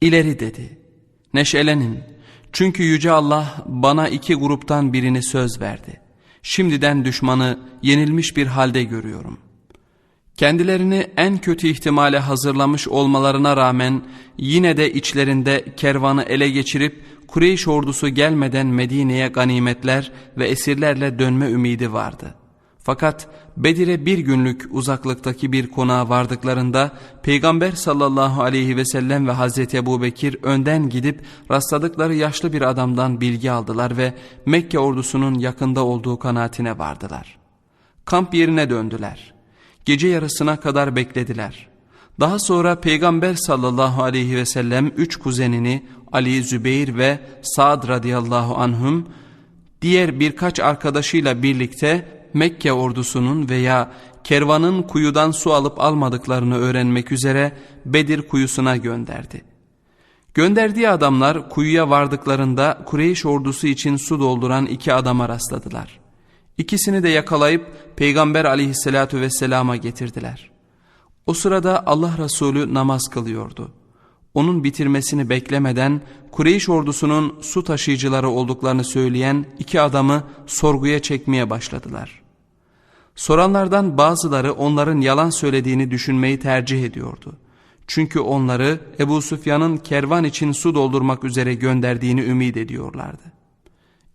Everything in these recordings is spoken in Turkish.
İleri dedi. Neşelenin. Çünkü Yüce Allah bana iki gruptan birini söz verdi. Şimdiden düşmanı yenilmiş bir halde görüyorum. Kendilerini en kötü ihtimale hazırlamış olmalarına rağmen yine de içlerinde kervanı ele geçirip Kureyş ordusu gelmeden Medine'ye ganimetler ve esirlerle dönme ümidi vardı. Fakat Bedir'e bir günlük uzaklıktaki bir konağa vardıklarında Peygamber sallallahu aleyhi ve sellem ve Hazreti Ebu Bekir önden gidip rastladıkları yaşlı bir adamdan bilgi aldılar ve Mekke ordusunun yakında olduğu kanaatine vardılar. Kamp yerine döndüler. Gece yarısına kadar beklediler. Daha sonra Peygamber sallallahu aleyhi ve sellem üç kuzenini Ali, Zübeyir ve Sa'd radıyallahu anhum diğer birkaç arkadaşıyla birlikte Mekke ordusunun veya kervanın kuyudan su alıp almadıklarını öğrenmek üzere Bedir kuyusuna gönderdi. Gönderdiği adamlar kuyuya vardıklarında Kureyş ordusu için su dolduran iki adama rastladılar. İkisini de yakalayıp Peygamber aleyhissalatü vesselama getirdiler. O sırada Allah Resulü namaz kılıyordu. Onun bitirmesini beklemeden Kureyş ordusunun su taşıyıcıları olduklarını söyleyen iki adamı sorguya çekmeye başladılar. Soranlardan bazıları onların yalan söylediğini düşünmeyi tercih ediyordu. Çünkü onları Ebu Süfyan'ın kervan için su doldurmak üzere gönderdiğini ümit ediyorlardı.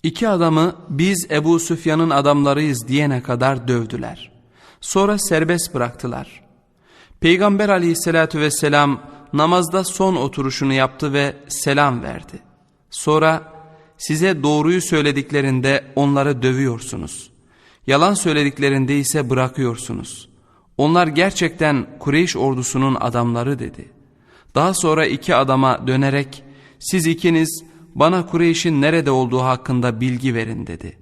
İki adamı biz Ebu Süfyan'ın adamlarıyız diyene kadar dövdüler. Sonra serbest bıraktılar. Peygamber aleyhissalatü vesselam namazda son oturuşunu yaptı ve selam verdi. Sonra size doğruyu söylediklerinde onları dövüyorsunuz. Yalan söylediklerinde ise bırakıyorsunuz. Onlar gerçekten Kureyş ordusunun adamları dedi. Daha sonra iki adama dönerek siz ikiniz bana Kureyş'in nerede olduğu hakkında bilgi verin dedi.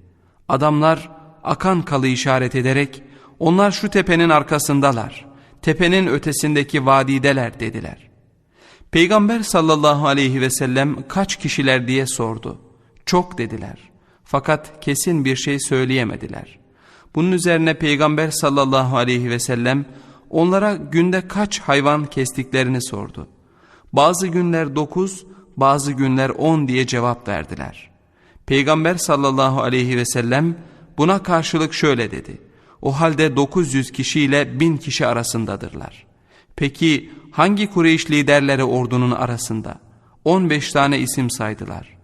Adamlar akan kalı işaret ederek onlar şu tepenin arkasındalar, tepenin ötesindeki vadideler dediler. Peygamber sallallahu aleyhi ve sellem kaç kişiler diye sordu. Çok dediler. Fakat kesin bir şey söyleyemediler. Bunun üzerine Peygamber sallallahu aleyhi ve sellem onlara günde kaç hayvan kestiklerini sordu. Bazı günler dokuz, bazı günler on diye cevap verdiler. Peygamber sallallahu aleyhi ve sellem buna karşılık şöyle dedi. O halde 900 kişiyle bin kişi arasındadırlar. Peki hangi Kureyş liderleri ordunun arasında? 15 tane isim saydılar.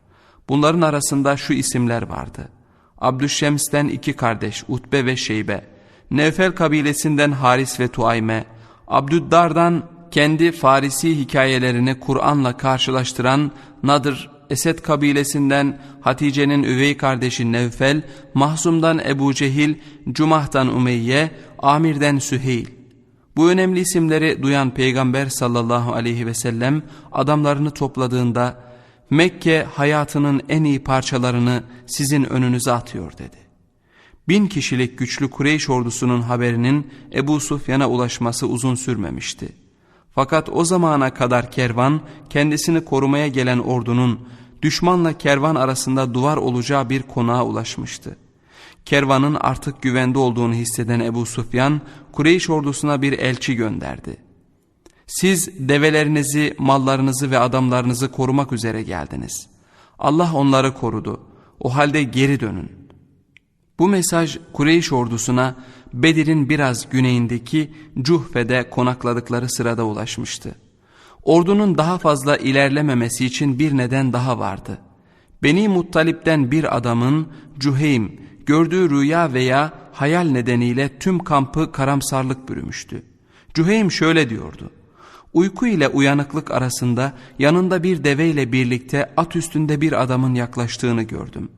Bunların arasında şu isimler vardı. Abdüşşems'ten iki kardeş Utbe ve Şeybe, Nevfel kabilesinden Haris ve Tuayme, Abdüddar'dan kendi Farisi hikayelerini Kur'an'la karşılaştıran Nadır, Esed kabilesinden Hatice'nin üvey kardeşi Nevfel, Mahzum'dan Ebu Cehil, Cumah'tan Umeyye, Amir'den Süheyl. Bu önemli isimleri duyan Peygamber sallallahu aleyhi ve sellem adamlarını topladığında Mekke hayatının en iyi parçalarını sizin önünüze atıyor dedi. Bin kişilik güçlü Kureyş ordusunun haberinin Ebu Sufyan'a ulaşması uzun sürmemişti. Fakat o zamana kadar kervan kendisini korumaya gelen ordunun düşmanla kervan arasında duvar olacağı bir konağa ulaşmıştı. Kervanın artık güvende olduğunu hisseden Ebu Sufyan Kureyş ordusuna bir elçi gönderdi. Siz develerinizi, mallarınızı ve adamlarınızı korumak üzere geldiniz. Allah onları korudu. O halde geri dönün. Bu mesaj Kureyş ordusuna Bedir'in biraz güneyindeki Cuhfe'de konakladıkları sırada ulaşmıştı. Ordunun daha fazla ilerlememesi için bir neden daha vardı. Beni Muttalip'ten bir adamın Cuheym gördüğü rüya veya hayal nedeniyle tüm kampı karamsarlık bürümüştü. Cuheym şöyle diyordu. Uyku ile uyanıklık arasında yanında bir deveyle birlikte at üstünde bir adamın yaklaştığını gördüm.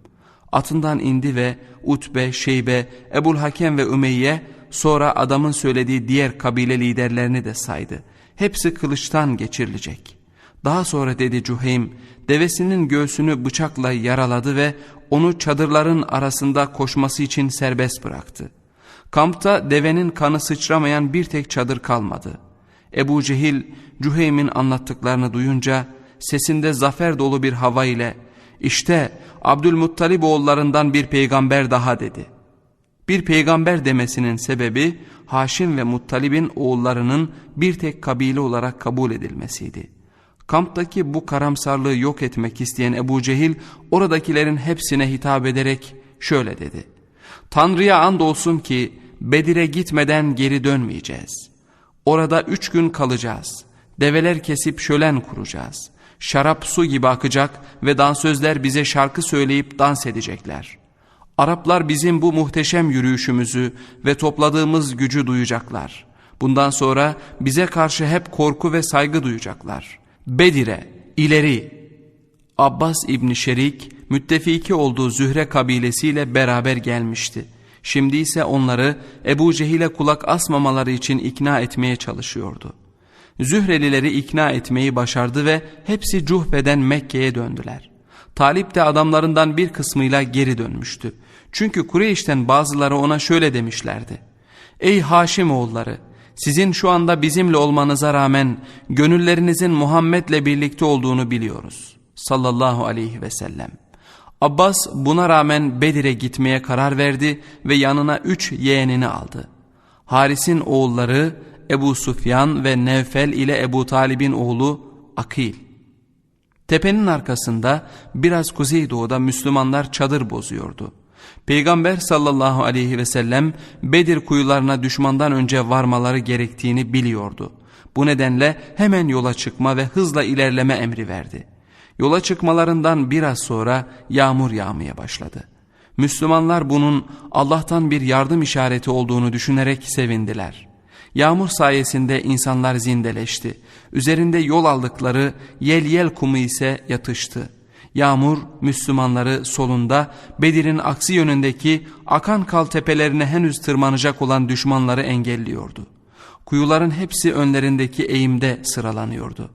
Atından indi ve Utbe, Şeybe, Ebul Hakem ve Ümeyye sonra adamın söylediği diğer kabile liderlerini de saydı. Hepsi kılıçtan geçirilecek. Daha sonra dedi Cuheym, devesinin göğsünü bıçakla yaraladı ve onu çadırların arasında koşması için serbest bıraktı. Kampta devenin kanı sıçramayan bir tek çadır kalmadı.'' Ebu Cehil Cüheym'in anlattıklarını duyunca sesinde zafer dolu bir hava ile işte Abdülmuttalib oğullarından bir peygamber daha dedi. Bir peygamber demesinin sebebi Haşim ve Muttalib'in oğullarının bir tek kabile olarak kabul edilmesiydi. Kamptaki bu karamsarlığı yok etmek isteyen Ebu Cehil oradakilerin hepsine hitap ederek şöyle dedi. Tanrı'ya andolsun ki Bedir'e gitmeden geri dönmeyeceğiz. Orada üç gün kalacağız. Develer kesip şölen kuracağız. Şarap su gibi akacak ve dansözler bize şarkı söyleyip dans edecekler. Araplar bizim bu muhteşem yürüyüşümüzü ve topladığımız gücü duyacaklar. Bundan sonra bize karşı hep korku ve saygı duyacaklar. Bedir'e, ileri! Abbas İbni Şerik, müttefiki olduğu Zühre kabilesiyle beraber gelmişti. Şimdi ise onları Ebu Cehil'e kulak asmamaları için ikna etmeye çalışıyordu. Zührelileri ikna etmeyi başardı ve hepsi Cuhbe'den Mekke'ye döndüler. Talip de adamlarından bir kısmıyla geri dönmüştü. Çünkü Kureyş'ten bazıları ona şöyle demişlerdi. Ey Haşim oğulları! Sizin şu anda bizimle olmanıza rağmen gönüllerinizin Muhammed'le birlikte olduğunu biliyoruz. Sallallahu aleyhi ve sellem. Abbas buna rağmen Bedir'e gitmeye karar verdi ve yanına üç yeğenini aldı. Haris'in oğulları Ebu Sufyan ve Nevfel ile Ebu Talib'in oğlu Akil. Tepenin arkasında biraz kuzeydoğuda Müslümanlar çadır bozuyordu. Peygamber sallallahu aleyhi ve sellem Bedir kuyularına düşmandan önce varmaları gerektiğini biliyordu. Bu nedenle hemen yola çıkma ve hızla ilerleme emri verdi. Yola çıkmalarından biraz sonra yağmur yağmaya başladı. Müslümanlar bunun Allah'tan bir yardım işareti olduğunu düşünerek sevindiler. Yağmur sayesinde insanlar zindeleşti. Üzerinde yol aldıkları yel yel kumu ise yatıştı. Yağmur Müslümanları solunda Bedir'in aksi yönündeki akan kal tepelerine henüz tırmanacak olan düşmanları engelliyordu. Kuyuların hepsi önlerindeki eğimde sıralanıyordu.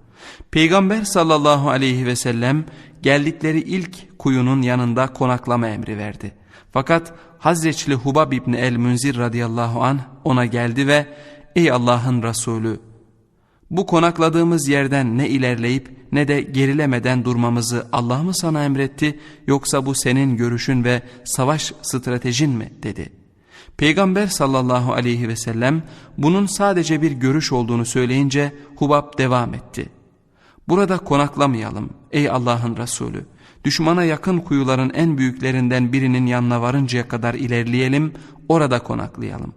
Peygamber sallallahu aleyhi ve sellem geldikleri ilk kuyunun yanında konaklama emri verdi. Fakat Hazreçli Hubab İbni el-Münzir radıyallahu anh ona geldi ve ''Ey Allah'ın Resulü bu konakladığımız yerden ne ilerleyip ne de gerilemeden durmamızı Allah mı sana emretti yoksa bu senin görüşün ve savaş stratejin mi dedi. Peygamber sallallahu aleyhi ve sellem bunun sadece bir görüş olduğunu söyleyince Hubab devam etti. Burada konaklamayalım ey Allah'ın Resulü. Düşmana yakın kuyuların en büyüklerinden birinin yanına varıncaya kadar ilerleyelim orada konaklayalım.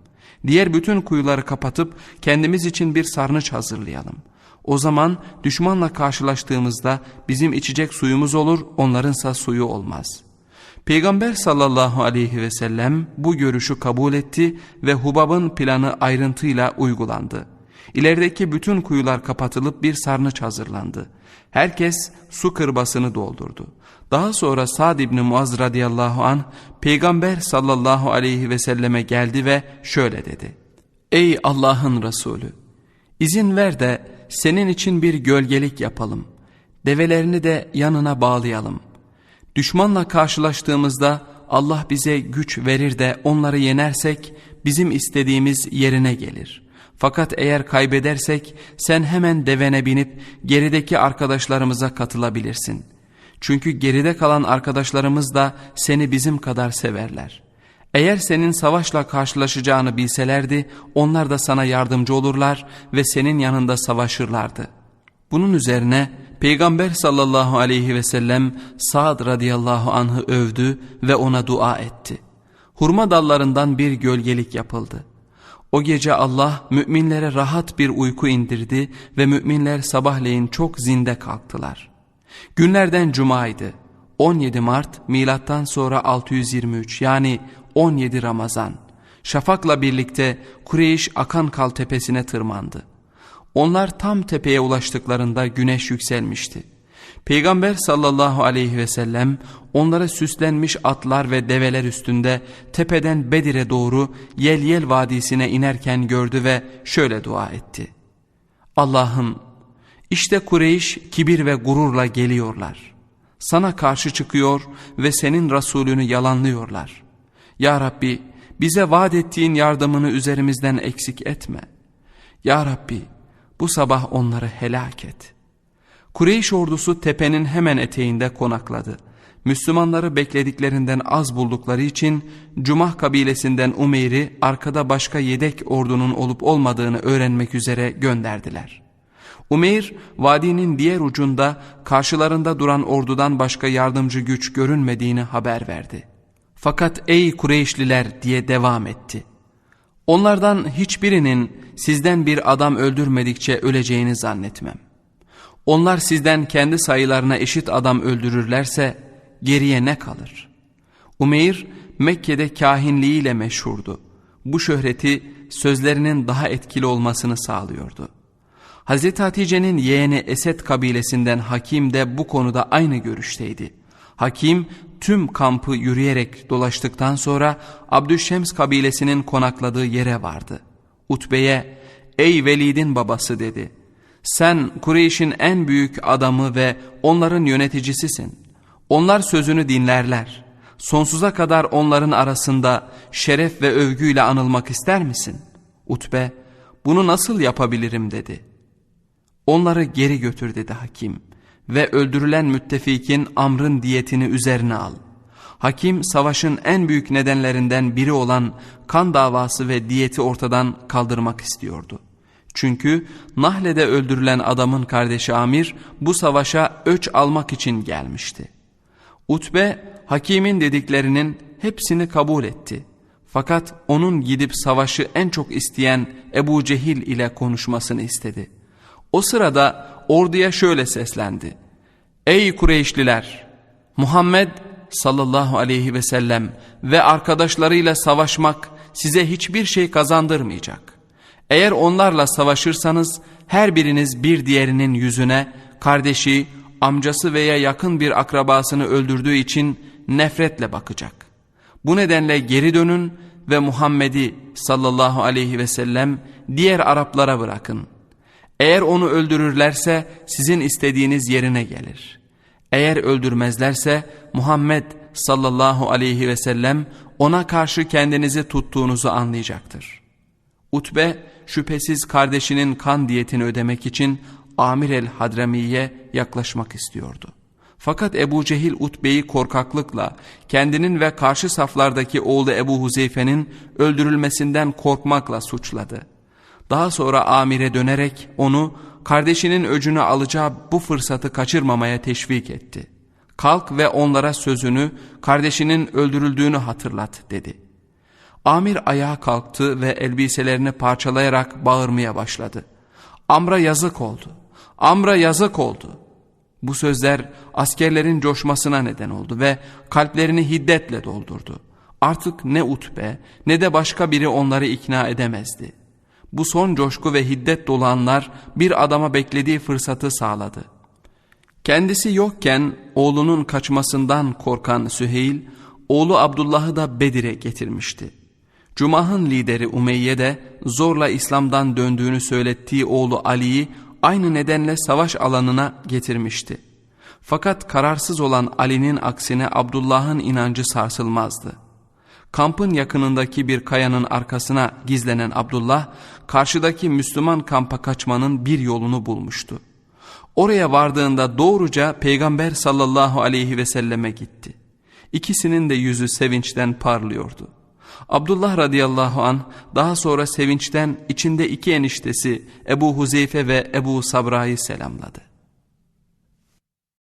Diğer bütün kuyuları kapatıp kendimiz için bir sarnıç hazırlayalım. O zaman düşmanla karşılaştığımızda bizim içecek suyumuz olur onlarınsa suyu olmaz. Peygamber sallallahu aleyhi ve sellem bu görüşü kabul etti ve Hubab'ın planı ayrıntıyla uygulandı. İlerideki bütün kuyular kapatılıp bir sarnıç hazırlandı. Herkes su kırbasını doldurdu. Daha sonra Sa'd İbni Muaz radıyallahu an Peygamber sallallahu aleyhi ve selleme geldi ve şöyle dedi. Ey Allah'ın Resulü! izin ver de senin için bir gölgelik yapalım. Develerini de yanına bağlayalım. Düşmanla karşılaştığımızda Allah bize güç verir de onları yenersek bizim istediğimiz yerine gelir. Fakat eğer kaybedersek sen hemen devene binip gerideki arkadaşlarımıza katılabilirsin. Çünkü geride kalan arkadaşlarımız da seni bizim kadar severler. Eğer senin savaşla karşılaşacağını bilselerdi onlar da sana yardımcı olurlar ve senin yanında savaşırlardı. Bunun üzerine Peygamber sallallahu aleyhi ve sellem Sa'd radıyallahu anh'ı övdü ve ona dua etti. Hurma dallarından bir gölgelik yapıldı. O gece Allah müminlere rahat bir uyku indirdi ve müminler sabahleyin çok zinde kalktılar. Günlerden cumaydı. 17 Mart milattan sonra 623 yani 17 Ramazan. Şafakla birlikte Kureyş Akankal tepesine tırmandı. Onlar tam tepeye ulaştıklarında güneş yükselmişti. Peygamber sallallahu aleyhi ve sellem onlara süslenmiş atlar ve develer üstünde tepeden Bedir'e doğru Yel Yel Vadisi'ne inerken gördü ve şöyle dua etti. Allah'ım işte Kureyş kibir ve gururla geliyorlar. Sana karşı çıkıyor ve senin Resulünü yalanlıyorlar. Ya Rabbi bize vaat ettiğin yardımını üzerimizden eksik etme. Ya Rabbi bu sabah onları helak et.'' Kureyş ordusu tepenin hemen eteğinde konakladı. Müslümanları beklediklerinden az buldukları için Cumah kabilesinden Umeyr'i arkada başka yedek ordunun olup olmadığını öğrenmek üzere gönderdiler. Umeyr vadinin diğer ucunda karşılarında duran ordudan başka yardımcı güç görünmediğini haber verdi. Fakat ey Kureyşliler diye devam etti. Onlardan hiçbirinin sizden bir adam öldürmedikçe öleceğini zannetmem. Onlar sizden kendi sayılarına eşit adam öldürürlerse geriye ne kalır? Umeyr Mekke'de kahinliğiyle meşhurdu. Bu şöhreti sözlerinin daha etkili olmasını sağlıyordu. Hazreti Hatice'nin yeğeni Esed kabilesinden Hakim de bu konuda aynı görüşteydi. Hakim tüm kampı yürüyerek dolaştıktan sonra Abdüşşems kabilesinin konakladığı yere vardı. Utbe'ye ey Velid'in babası dedi. Sen Kureyş'in en büyük adamı ve onların yöneticisisin. Onlar sözünü dinlerler. Sonsuza kadar onların arasında şeref ve övgüyle anılmak ister misin? Utbe bunu nasıl yapabilirim dedi. Onları geri götür dedi hakim ve öldürülen müttefikin Amr'ın diyetini üzerine al. Hakim savaşın en büyük nedenlerinden biri olan kan davası ve diyeti ortadan kaldırmak istiyordu. Çünkü Nahle'de öldürülen adamın kardeşi Amir bu savaşa öç almak için gelmişti. Utbe hakimin dediklerinin hepsini kabul etti. Fakat onun gidip savaşı en çok isteyen Ebu Cehil ile konuşmasını istedi. O sırada orduya şöyle seslendi. Ey Kureyşliler! Muhammed sallallahu aleyhi ve sellem ve arkadaşlarıyla savaşmak size hiçbir şey kazandırmayacak. Eğer onlarla savaşırsanız her biriniz bir diğerinin yüzüne kardeşi, amcası veya yakın bir akrabasını öldürdüğü için nefretle bakacak. Bu nedenle geri dönün ve Muhammed'i sallallahu aleyhi ve sellem diğer Araplara bırakın. Eğer onu öldürürlerse sizin istediğiniz yerine gelir. Eğer öldürmezlerse Muhammed sallallahu aleyhi ve sellem ona karşı kendinizi tuttuğunuzu anlayacaktır. Utbe şüphesiz kardeşinin kan diyetini ödemek için Amir el-Hadrami'ye yaklaşmak istiyordu. Fakat Ebu Cehil Utbe'yi korkaklıkla kendinin ve karşı saflardaki oğlu Ebu Huzeyfe'nin öldürülmesinden korkmakla suçladı. Daha sonra amire dönerek onu kardeşinin öcünü alacağı bu fırsatı kaçırmamaya teşvik etti. Kalk ve onlara sözünü kardeşinin öldürüldüğünü hatırlat dedi. Amir ayağa kalktı ve elbiselerini parçalayarak bağırmaya başladı. Amr'a yazık oldu. Amr'a yazık oldu. Bu sözler askerlerin coşmasına neden oldu ve kalplerini hiddetle doldurdu. Artık ne Utbe ne de başka biri onları ikna edemezdi. Bu son coşku ve hiddet dolu anlar bir adama beklediği fırsatı sağladı. Kendisi yokken oğlunun kaçmasından korkan Süheyl, oğlu Abdullah'ı da Bedir'e getirmişti. Cumah'ın lideri Umeyye de zorla İslam'dan döndüğünü söylettiği oğlu Ali'yi aynı nedenle savaş alanına getirmişti. Fakat kararsız olan Ali'nin aksine Abdullah'ın inancı sarsılmazdı. Kampın yakınındaki bir kayanın arkasına gizlenen Abdullah, karşıdaki Müslüman kampa kaçmanın bir yolunu bulmuştu. Oraya vardığında doğruca Peygamber sallallahu aleyhi ve selleme gitti. İkisinin de yüzü sevinçten parlıyordu. Abdullah radıyallahu an daha sonra sevinçten içinde iki eniştesi Ebu Huzeyfe ve Ebu Sabra'yı selamladı.